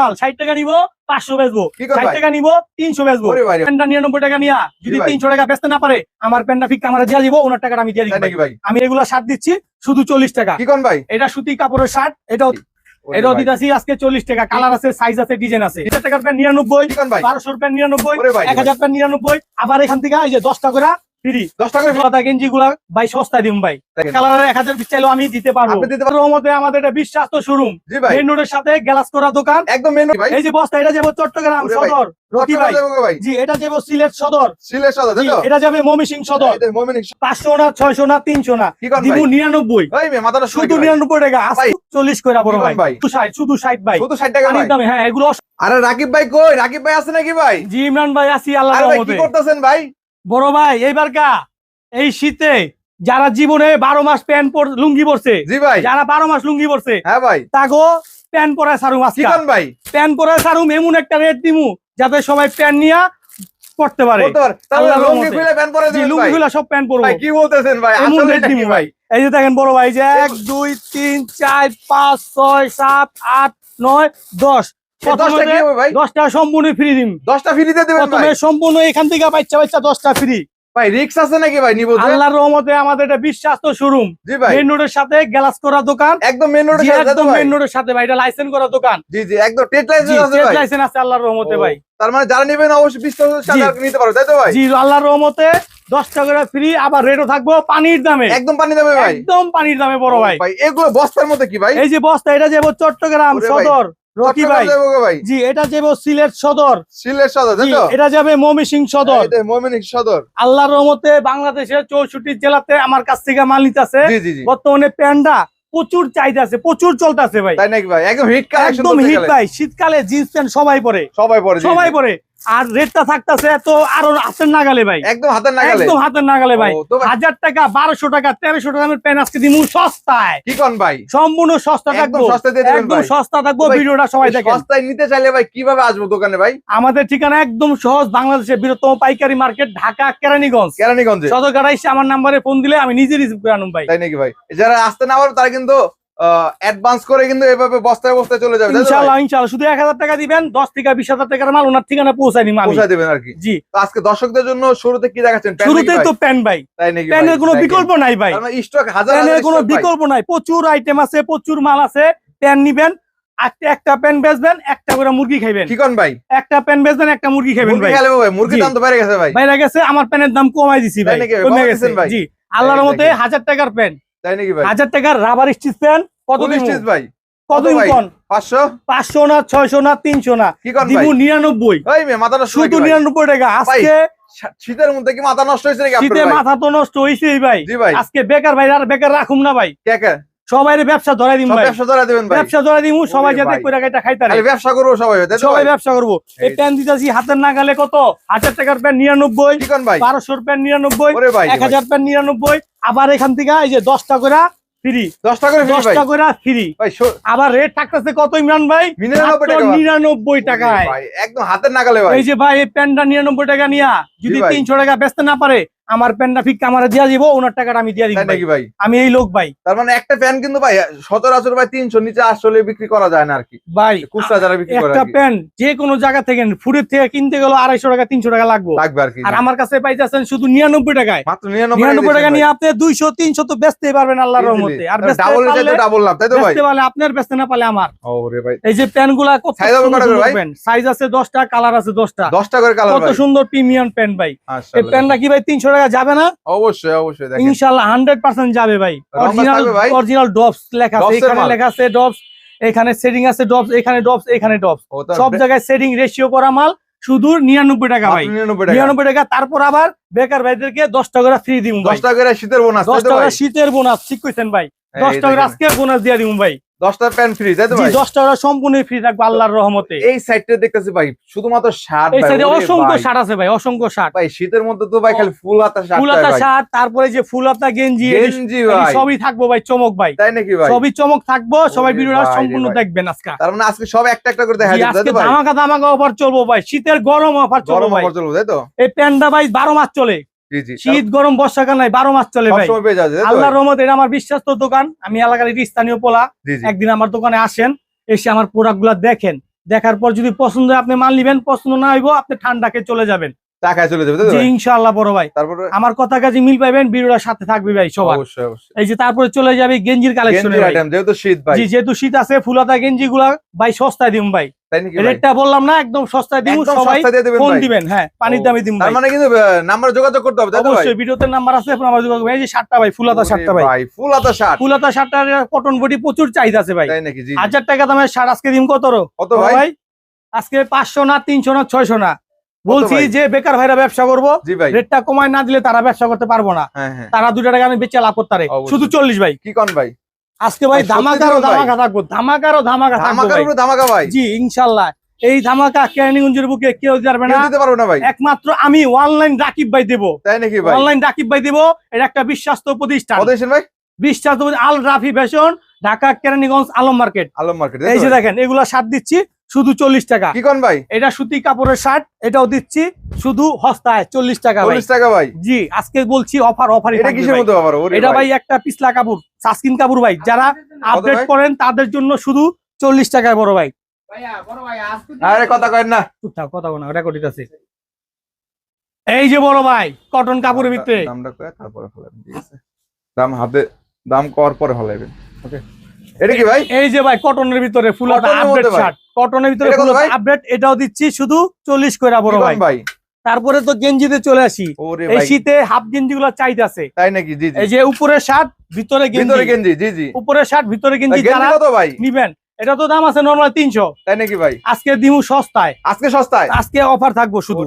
মাল ষাট টাকা নিবো পাঁচশো বেচবো। কি করবে? ষাট টাকা নিবো তিনশো বেচবো। ওরে ভাই প্যান্টটা নিরানব্বই টাকা নিয়া যদি ভাই। তিনশো টাকা বেচতে না পারে আমার প্যান্টটা ফিক আমার দিয়ে দিব ওনার টাকাটা আমি দিয়ে দিব আমি এগুলা শার্ট দিচ্ছি শুধু চল্লিশ টাকা। কি কোন ভাই? এটা সুতি কাপড়ের শার্ট ওরে এটাও ভাই। আজকে চল্লিশ টাকা। কালার আছে সাইজ আছে ডিজাইন আছে। এটা টাকার প্যান্ট নিরানব্বই কি কোন ভাই? বারোশোর প্যান্ট নিরানব্বই ওরে ভাই। এক হাজার প্যান্ট নিরানব্বই। আবার এখান থেকে এই যে দশটা করে ফ্রি। দশ টাকা গেঞ্জি গুলা ভাই সস্তায় দিম ভাই। এক হাজার চাইলেও আমি দিতে পারব। দিতে? রহমতে আমাদের এটা বিশ্বাস্ত শোরুম মেন রোডের সাথে গ্লাস করা দোকান। একদম মেনু এই যে বস্তা এটা যাব চট্টগ্রাম ভাই। সদর রকি ভাই। কত টাকা ভাই। জি এটা যাব সিলেট সদর। তো এটা যাবে মমিসিং সদর। পাঁচশো না ছয়শো না তিনশো না। দিব নিরানব্বই। শুধু নিরানব্বই টাকা চল্লিশ করে বড় ভাই? শুধু ষাট ষাট ভাই। শুধু 60 টাকা দামে হ্যাঁ এগুলো আরে রাকিব ভাই কই? রাকিব ভাই আছে নাকি ভাই? জি ইমরান ভাই আছি আল্লাহ কি করতেছেন ভাই? বড় ভাই এইবার কা এই শীতে যারা জীবনে বারো মাস প্যান্ট পর- লুঙ্গি পরছে জি ভাই। যারা বারো মাস লুঙ্গি পরছে হ্যাঁ ভাই। তাগো প্যান্ট পরায় সারুম কি ভাই? প্যান্ট পরায় সারুম এমন একটা রেট দিমু যাতে সবাই প্যান্ট নিয়া পড়তে পারে। তাহলে লুঙ্গি। খুলে প্যান্ট পরে লুঙ্গি গুলা সব প্যান্ট পরবো। ভাই কি বলতেছেন ভাই? এমন রেট দিমু ভাই। এই যে দেখেন বড় ভাই যে এক দুই তিন চার পাঁচ ছয় সাত আট নয় দশ। দশটা দশটা সম্পূর্ণ ফ্রি দিম। 10টা ফ্রিতে দিবেন প্রথমে সম্পূর্ণ এখান থেকে বাচ্চা বাচ্চা দশটা ফ্রি ভাই রিক্স আছে নাকি ভাই নিবো যে? আল্লাহর রহমতে আমাদের এটা বিশ্বাস্ত শোরুম জি ভাই। মেন রোডের সাথে গ্লাস করা দোকান। একদম মেন সাথে একদম মেন রোডের সাথে ভাই এটা লাইসেন্স করা দোকান। জি জি একদম টেট লাইসেন্স আছে ভাই। লাইসেন্স আছে আল্লাহর রহমতে ভাই। তার মানে যারা নেবেন অবশ্যই 20 টাকা সাথে নিতে পারো তাই তো ভাই? জি আল্লাহর রহমতে দশ টাকা ফ্রি আবার রেটও থাকব পানির দামে। একদম পানি দেবে ভাই। একদম পানির দামে বড় ভাই। ভাই এগুলো বস্তার মধ্যে কি ভাই? এই যে বস্তা এটা যাব চট্টগ্রাম সদর। রকি ভাই। জি এটা যাব সিলেট সদর। সিলেট সদর এটা যাবে মমিসিং সদর। যে সদর। আল্লাহর রহমতে বাংলাদেশের চৌষট্টি জেলাতে আমার কাছ থেকে মাল নিতেছে। জি জি জি। বর্তমানে প্যান্ডা প্রচুর চাহিদা আছে প্রচুর চলতেছে ভাই। তাই নাকি ভাই? একদম হিট কালেকশন একদম হিট ভাই শীতকালে জিন্স প্যান্ট সবাই পরে। সবাই পরে সবাই পরে। আর রেটটা থাকতেছে তো আরও হাতের নাগালে ভাই। একদম হাতের নাগালে। একদম হাতের নাগালে ভাই। হাজার টাকা বারোশো টাকা তেরোশো টাকা প্যান্ট আজকে দিমু সস্তায়। কি কোন ভাই? সম্পূর্ণ সস্তা একদম থাকব। একদম সস্তা থাকব। ভিডিওটা সবাই দেখেন। সস্তায় নিতে চাইলে ভাই কীভাবে আসব দোকানে ভাই? আমাদের ঠিকানা একদম সহজ বাংলাদেশের বৃহত্তম পাইকারি মার্কেট ঢাকা কেরানীগঞ্জ। কেরানীগঞ্জে। সদরঘাটা এসে আমার নাম্বারে ফোন দিলে আমি নিজে রিসিভ করে আনুম ভাই। তাই নাকি ভাই? যারা আসতে না পারো তারা কিন্তু অ্যাডভান্স করে কিন্তু এভাবে বস্তায় বস্তায় চলে যাবে? ইনশাল্লাহ ইনশাল্লাহ শুধু এক হাজার টাকা দিবেন দশ থেকে বিশ হাজার টাকার মাল ওনার ঠিকানা দিম আমি। পৌঁছায় দেবেন আর কি। জি। তো আজকে দর্শকদের জন্য শুরুতে কি দেখাচ্ছেন? শুরুতেই তো প্যান ভাই। তাই নাকি প্যানের কোনো বিকল্প নাই ভাই। মানে স্টক হাজার প্যানের হাজার কোনো বিকল্প নাই। প্রচুর আইটেম আছে প্রচুর মাল আছে। প্যান নিবেন একটা একটা প্যান বেচবেন একটা করে মুরগি খাইবেন। কি কোন ভাই? একটা প্যান বেচবেন একটা মুরগি খাইবেন ভাই। মুরগির দাম তো বেড়ে গেছে ভাই। গেছে আমার প্যানের দাম কমাই দিছি ভাই? কমে গেছে? জি আল্লাহর মতে। হাজার টাকার প্যান তাই নাকি ভাই? হাজার টাকার রাবার স্টিচ প্যান কত? স্টিচ ভাই? কত না ছয়শো না তিনশো না। কি ভাই? মাথাটা শুধু টাকা। আজকে শীতের মধ্যে কি মাথা নষ্ট হয়েছে নাকি আপনার? মাথা তো নষ্ট হয়েছে ভাই। ভাই। আজকে বেকার ভাই আর বেকার রাখুন না ভাই। কে? সবাই ব্যবসা ধরাই ভাই। ব্যবসা ধরা দেবেন ভাই। ব্যবসা ধরাই দিমু সবাই যাতে কইরা গাইটা খাইতে পারে। ব্যবসা করব সবাই সবাই ব্যবসা করব। এই প্যান দিতেছি হাতের নাগালে কত? হাজার টাকার প্যান নিরানব্বই কি ভাই? বারোশোর প্যান নিরানব্বই ওরে ভাই এক হাজার প্যান নিরানব্বই আবার এখান থেকে এই যে দশটা করে ফ্রি। দশ টাকা করে free ভাই। দশটা করে ফ্রি। ভাই আবার রেট থাকতেছে কত ইমরান ভাই? নিরানব্বই মাত্র টাকা। ভাই। নিরানব্বই টাকায়। ভাই একদম হাতের নাগালে ভাই। এই যে ভাই এই প্যান্টটা নিরানব্বই টাকা নিয়া। যদি তিনশো টাকা বেচতে না পারে আমার প্যান্টটা ফিক আমার দিয়া দিব ওনার টাকাটা আমি দিয়া দিব নাকি ভাই? আমি এই লোক ভাই। তার মানে একটা প্যান কিন্তু ভাই সচরাচর ভাই তিনশো নিচে আসলে বিক্রি করা যায় না আর কি ভাই খুচরা যারা বিক্রি করে একটা। প্যান্ট যে কোনো জায়গা থেকে ফুডের থেকে কিনতে গেলে আড়াইশো টাকা তিনশো টাকা লাগবে। লাগবে আর কি আর আমার কাছে পাইতেছেন শুধু নিরানব্বই টাকায়। মাত্র নিরানব্বই টাকা নিয়ে আপনি দুইশো তিনশো তো বেচতেই পারবেন আল্লাহর রহমতে। আর বেচতে ডাবল ডাবল লাভ তাই তো ভাই? বেচতে পারলে আপনার বেচতে না পারলে আমার। ওরে ভাই। এই যে প্যান্টগুলা? সাইজ আছে দশটা কালার আছে দশটা। দশটা করে কালার কত সুন্দর প্রিমিয়াম প্যান্ট ভাই। এই প্যান্টটা কি ভাই তিনশো টাকা যাবে না? অবশ্যই অবশ্যই ইনশাল্লাহ হান্ড্রেড পার্সেন্ট যাবে ভাই। অরিজিনাল অরিজিনাল ডবস লেখা আছে। এখানে? লেখা আছে ডবস এখানে সেটিং আছে ডবস এখানে ডবস এখানে ডবস সব জায়গায় সেটিং রেশিও করা মাল শুধু নিরানব্বই টাকা ভাই। নিরানব্বই টাকা। তারপর আবার বেকার ভাইদেরকে দশ টাকা ফ্রি দিব দশ টাকা শীতের বোনাস দশ টাকা শীতের বোনাস ঠিক কইছেন ভাই। দশ টাকা। আজকে বোনাস দিয়ে দিব ভাই। দশটা প্যান ফ্রি তাই তো ভাই? দশ টাকা সম্পূর্ণ ফ্রি থাকবে আল্লাহর রহমতে। এই সাইডটা দেখতেছি ভাই শুধুমাত্র শার্ট এই সাইডে অসংখ্য। শার্ট আছে ভাই অসংখ্য শার্ট ভাই শীতের মধ্যে তো ভাই খালি ফুল হাতা শার্ট ফুল হাতা শার্ট তারপরে যে ফুল হাতা গেঞ্জি গেঞ্জি ভাই। সবই থাকব ভাই চমক ভাই। তাই নাকি ভাই? সবই চমক থাকব সবাই ভিডিওটা সম্পূর্ণ দেখবেন আজকে। তার মানে আজকে সব একটা একটা করে দেখা যাবে তাই আজকে তো ভাই? ধামাকা ধামাকা অফার চলবো ভাই শীতের গরম অফার চলবো গরম ভাই। অফার চলবে তাই তো? এই প্যান্টটা ভাই বারো মাস চলে। শীত গরম বর্ষাকাল নাই বারো মাস চলে ভাই। আল্লাহ? রহমত এটা আমার বিশ্বাস্ত দোকান। আমি এলাকার এটি স্থানীয় পোলা। একদিন আমার দোকানে আসেন এসে আমার প্রোডাক্টগুলা দেখেন। দেখার পর যদি পছন্দ হয় আপনি মাল নিবেন পছন্দ না হইব আপনি ঠান্ডাকে চলে যাবেন। টাকায় চলে যাবে জি ইনশাআল্লাহ বড় ভাই। তারপরে? আমার কথা কাজে মিল সাথে থাকবে ভাই সবার। অবশ্যই অবশ্যই। এই যে তারপরে চলে যাবে গেঞ্জির কালেকশন আইটেম যেহেতু শীত ভাই। জি যেহেতু শীত আছে ফুলাতা গেঞ্জি গুলা ভাই সস্তায় দিম ভাই। রেটটা বললাম না একদম সস্তায় দিম সবাই দিবেন ফোন দিবেন হ্যাঁ পানির দামে দিম ভাই। মানে কিন্তু নাম্বার যোগাযোগ করতে হবে অবশ্যই ভিডিওতে নাম্বার আছে আপনার যোগাযোগ করবেন। এই যে সাতটা ভাই ফুলাতা ভাই। ভাই ফুল হাতা শার্ট। ফুলাতা সাতটার কটন বডি প্রচুর চাহিদা আছে ভাই। তাই নাকি? জি জি। হাজার টাকা দামের শার্ট আজকে দিন কত কত ভাই? ভাই আজকে পাঁচশো না তিনশো না ছয়শো না। বলছি যে বেকার ভাইরা ব্যবসা করব রেটটা কমায় না দিলে তারা ব্যবসা করতে পারব না। হ্যাঁ হ্যাঁ। তারা দুটা টাকা আমি বেঁচে লাভ করতে পারে। শুধু চল্লিশ ভাই। কি কোন ভাই? আজকে ভাই ধামাকারও ধামাকা থাকব ধামাকারও ধামাকা থাকব। ধামাকা ভাই। জি ইনশাল্লাহ। এই ধামাকা কেরানীগঞ্জের বুকে কেউ যাবে না। দিতে পারবে না ভাই। একমাত্র আমি অনলাইন রাকিব ভাই দেবো। তাই নাকি ভাই? অনলাইন রাকিব ভাই দেবো এটা একটা বিশ্বস্ত প্রতিষ্ঠান। ভাই? বিশ্বাস Al Rafi fashion Dhaka Keraniganj Alam market. Alam market এই যে দেখেন এগুলা শার্ট দিচ্ছি। শুধু চল্লিশ টাকা। কি কোন ভাই? এটা সুতি কাপড়ের শার্ট এটাও দিচ্ছি। শুধু হস্তায় চল্লিশ টাকা ভাই। চল্লিশ টাকা ভাই? জি আজকে বলছি অফার অফার এটা কিসের মতো আবার এটা ভাই। একটা পিছলা কাপড় সাসকিন কাপড় ভাই। যারা আপডেট ভাই? করেন তাদের জন্য শুধু চল্লিশ টাকায় বড় ভাই। আরে কথা কয়েন না। চুপ কথা বলো রেকর্ড আছে এই যে বড় ভাই কটন কাপড়ের ভিতরে। দামটা কয়ে তারপরে ফেলাবেন ঠিক আছে? দাম হাতে দাম কর পরে ফেলাবেন ওকে এটা কি ভাই? এই যে ভাই কটনের ভিতরে ফুল কটনের আপডেট শার্ট কটনের ভিতরে ফুল আপডেট এটাও দিচ্ছি শুধু চল্লিশ করে বড় ভাই। তারপরে তো গেঞ্জিতে চলে আসি। এই শীতে হাফ গেঞ্জি গুলো চাইতেছে। তাই নাকি? জি এই যে উপরে শার্ট ভিতরে গেঞ্জি। গেঞ্জি জি জি। উপরে শার্ট ভিতরে গেঞ্জি যারা ভাই? নিবেন এটা তো দাম আছে নর্মাল তিনশো। তাই নাকি ভাই? আজকে দিমু সস্তায়। আজকে সস্তায়? আজকে অফার থাকব শুধু।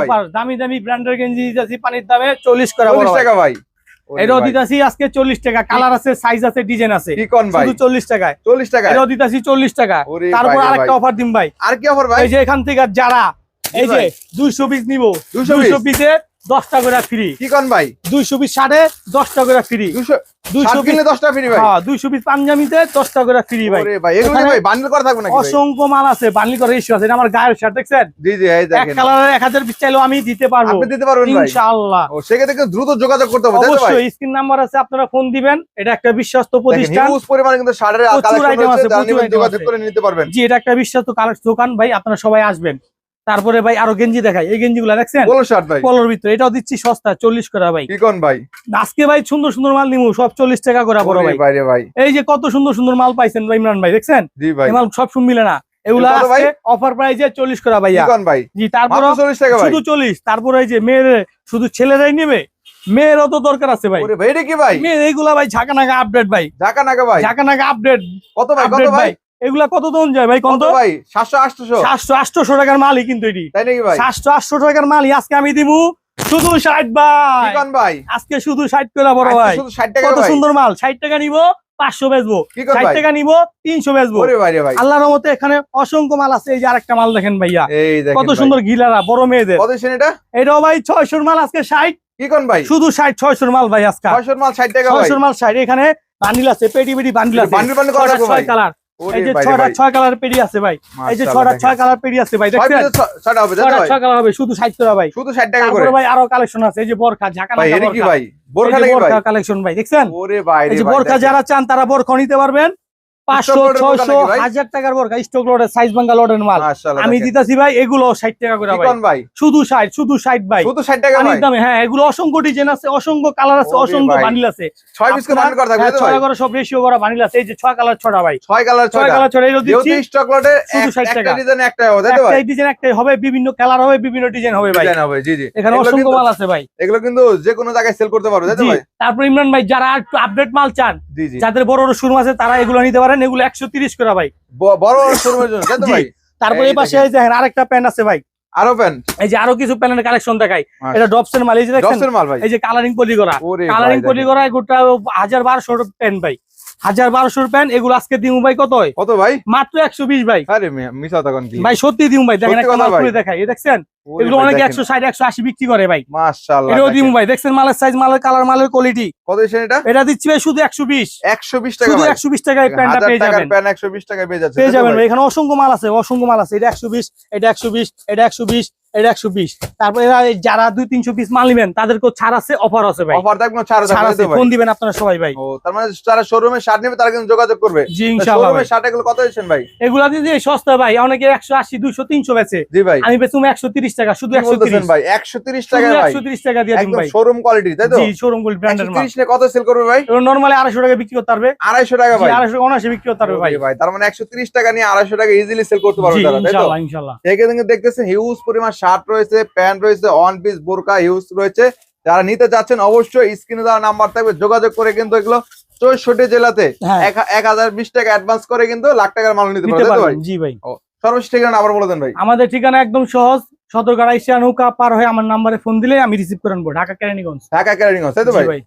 অফার দামি দামি ব্র্যান্ডের গেঞ্জি দিতেছি পানির দামে চল্লিশ করে। টাকা ভাই। আজকে চল্লিশ টাকা কালার আছে সাইজ আছে ডিজাইন আছে। ভাই? শুধু টাকায় চল্লিশ টাকা? দিতেছি টাকা। তারপর আরেকটা অফার দিম ভাই। আর কি অফার ভাই? এই যে এখান থেকে যারা এই যে ভাই। দুইশো পিস নিবো। 200 দুইশো পিসে দশটা করে ফ্রি কি কোন ভাই? দুইশো পিস শার্টে দশটা করে ফ্রি দুইশো ষাট কিনলে দশটা ফ্রি ভাই। হ্যাঁ দুইশো পিস পাঞ্জাবিতে দশটা করে ফ্রি ভাই। ভাই বান্ডেল করা থাকবে নাকি অসংখ্য মাল আছে বার্লি করে ইস্যু আছে। আমার গায়ের শার্ট দেখছেন? জি জি এই এক কালারের হাজার পিস চাইলেও আমি দিতে পারব। আপনি দিতে পারবেন ভাই। ইনশাআল্লাহ। ও সেক্ষেত্রে কিন্তু দ্রুত যোগাযোগ করতে হবে অবশ্যই স্ক্রিন নাম্বার আছে আপনারা ফোন দিবেন। এটা একটা বিশ্বস্ত প্রতিষ্ঠান। হিউজ পরিমাণে কিন্তু শার্টের কালেকশন আছে, যোগাযোগ করে নিতে পারবেন। জি এটা একটা বিশ্বস্ত কালেকশন দোকান। ভাই আপনারা সবাই আসবেন। তারপরে ভাই আরও গেঞ্জি দেখাই। এই গেঞ্জি গুলা দেখছেন শার্ট ভিতরে। এটাও দিচ্ছি সস্তা চল্লিশ করে ভাই। ভাই। আজকে ভাই সুন্দর সুন্দর মাল নিমু সব চল্লিশ টাকা করে বড় ভাই। এই যে কত সুন্দর সুন্দর মাল পাইছেন ভাই ইমরান ভাই দেখছেন? মাল সব শুন মিলে না। এগুলা? অফার প্রাইজে চল্লিশ করে ভাইয়া। ভাই। জি তারপর চল্লিশ টাকা শুধু চল্লিশ তারপরে এই যে মেয়ের শুধু ছেলেরাই নেবে? মেয়েরও তো দরকার আছে ভাই। এটা কি ভাই? মেয়ের এইগুলা ভাই ঝাঁকা নাকা আপডেট ভাই। ঢাকা নাকা ভাই। ঝাঁকা নাকা আপডেট কত ভাই? কত ভাই। এগুলা কত দাম যায় ভাই কত কত ভাই? সাতশো আটশো। সাতশো আটশো টাকার মালই কিন্তু এটি। তাই নাকি ভাই? সাতশো আটশো টাকার মালই আজকে আমি দিমু শুধু ষাট কি ভাই কোন ভাই? আজকে শুধু ষাট করে বড় ভাই। শুধু ষাট টাকা কত সুন্দর মাল। ষাট টাকা নিবো পাঁচশো বেচবো। কি কোন ষাট ভাই? টাকা নিবো তিনশো বেচবো। ওরে বাইরে ভাই। আল্লাহর মতে এখানে অসংখ্য মাল আছে। এই যে আরেকটা মাল দেখেন ভাইয়া। এই দেখেন কত সুন্দর গিলারা বড় মেয়েদের। কত এটা? এটাও ভাই ছয়শোর মাল আজকে ষাট। কি কোন ভাই? শুধু ষাট ছয়শোর মাল ভাই আজকে। ছয়শোর মাল ষাট টাকা ভাই। ছয়শোর মাল ষাট। এখানে বান্ডিল আছে পেটি পেটি বান্ডিল আছে। বান্ডিল বান্ডিল ছয়টা ভাই। কালার। এই যে ছটা ছয় কালার আছে ভাই। এই যে ছটা ছয় কালার আছে ভাই দেখছেন? হবে ভাই ছয় কালার হবে শুধু ভাই। শুধু ষাট টাকা করে। ভাই আরও কালেকশন আছে এই যে বরখা ঝাঁকা ভাই নাকা এটা কি বরখা। ভাই? বোরখা নাকি ভাই? কালেকশন ভাই দেখছেন? ওরে এই যে বরখা যারা চান তারা বোরখা নিতে পারবেন। পাঁচশো load এর বোরখা ছয়শো হাজার টাকার বরখা স্টক লোডের সাইজ ভাঙ্গা লোডের মাল। আমি দিতেছি ভাই এগুলো ষাট টাকা করে ভাই। শুধু ষাট শুধু ষাট ভাই। শুধু ষাট টাকা দামে হ্যাঁ এগুলো অসংখ্য ডিজাইন আছে অসংখ্য কালার আছে অসংখ্য। আছে। ছয় পিস করে করা থাকবে হ্যাঁ, ছয় করে সব রেশিও করা বান্ডিল আছে এই যে ছয় কালার ছটা ভাই। ছয় কালার ছয় কালার এগুলো দিচ্ছি। স্টক লটে শুধু 60 টাকা। ডিজাইন একটা হবে তাই তো ভাই? একটাই ডিজাইন একটাই হবে বিভিন্ন কালার হবে বিভিন্ন ডিজাইন হবে ভাই। ডিজাইন হবে জি জি। এখানে অসংখ্য মাল আছে ভাই। এগুলো কিন্তু যে কোনো জায়গায় সেল করতে পারবে তাই তো ভাই? তারপর ইমরান ভাই যারা একটু আপডেট মাল চান যাদের বড় বড় শোরুম আছে তারা এগুলো নিতে পারেন। এগুলো একশো তিরিশ করে ভাই। বড় বড় শোরুমের জন্য। তারপরে এই পাশে দেখেন। আরেকটা প্যান্ট আছে ভাই। আরও প্যান্ট এই যে আরও কিছু প্যান্টের কালেকশন দেখাই। আচ্ছা। এটা ডপসের মাল এই যে দেখছেন মাল এই যে কালারিং পলি করা। কালারিং পলি করা গোটা হাজার বারোশো প্যান্ট ভাই। হাজার বারোশোর প্যান্ট এগুলো আজকে দিমু ভাই কত হয় কত ভাই? মাত্র একশো বিশ ভাই। আরে মিস হতা ভাই সত্যি দিমু ভাই দেখেন সত্যি একটা মাল খুলে দেখাই দেখছেন? এগুলো অনেকে একশো ষাট একশো আশি বিক্রি করে ভাই। মাশাআল্লাহ এটাও দিমু ভাই দেখছেন মালের সাইজ মালের কালার মালের কোয়ালিটি কত এটা? এটা দিচ্ছি ভাই শুধু একশো বিশ। একশো বিশ টাকা শুধু একশো বিশ টাকায় প্যান্টটা পেয়ে যাবেন। প্যান একশো বিশ টাকায় পেয়ে যাচ্ছে। পেয়ে যাবেন ভাই? ভাই এখানে অসংখ্য মাল আছে অসংখ্য মাল আছে। এটা একশো বিশ এটা একশো বিশ এটা একশো বিশ এটা একশো বিশ। তারপরে এরা যারা দুই তিনশো পিস মাল নিবেন তাদেরকেও ছাড় আছে অফার আছে ভাই। অফার থাকবে ছাড় ছাড় আছে ফোন দিবেন আপনারা সবাই ভাই। তার মানে যারা শোরুমে শার্ট নেবে তারা কিন্তু যোগাযোগ করবে। জি ইনশাল্লাহ শোরুমে শার্ট এগুলো কত দিচ্ছেন ভাই? এগুলা দিয়ে সস্তা ভাই অনেকে একশো আশি দুইশো বেচে। জি ভাই। আমি বেচুম একশো তিরিশ টাকা শুধু কি একশো বলতেছেন তিরিশ। ভাই? একশো তিরিশ টাকা ভাই। একশো তিরিশ টাকা দিয়ে দিন ভাই। শোরুম কোয়ালিটি তাই তো? জি শোরুম গুলি ব্র্যান্ডের কত সেল করবে ভাই? নর্মালি আড়াইশো টাকা বিক্রি করতে পারবে। আড়াইশো টাকা ভাই। আড়াইশো অনায়াসে বিক্রি করতে পারবে ভাই। ভাই তার মানে একশো তিরিশ টাকা নিয়ে আড়াইশো টাকা ইজিলি সেল করতে পারবে তারা তাই তো? দেখতেছেন হিউজ পরিমাণ শার্ট রয়েছে প্যান্ট রয়েছে ওয়ান পিস বোরকা হিউজ রয়েছে। যারা নিতে যাচ্ছেন অবশ্যই স্ক্রিনে দেওয়া নাম্বার থাকবে যোগাযোগ করে কিন্তু এগুলো চৌষট্টি জেলাতে হ্যাঁ। এক হাজার বিশ টাকা অ্যাডভান্স করে কিন্তু লাখ টাকার মাল নিতে পারবে পারবেন জি ভাই। সর্বশেষ ঠিকানা আবার বলে দেন ভাই। আমাদের ঠিকানা একদম সহজ আইসা নৌকা পার হয়ে আমার নাম্বারে ফোন দিলে আমি রিসিভ করে নেব ঢাকা কেরানীগঞ্জ। ঢাকা কেরানীগঞ্জ তাই তো ভাই? ভাই।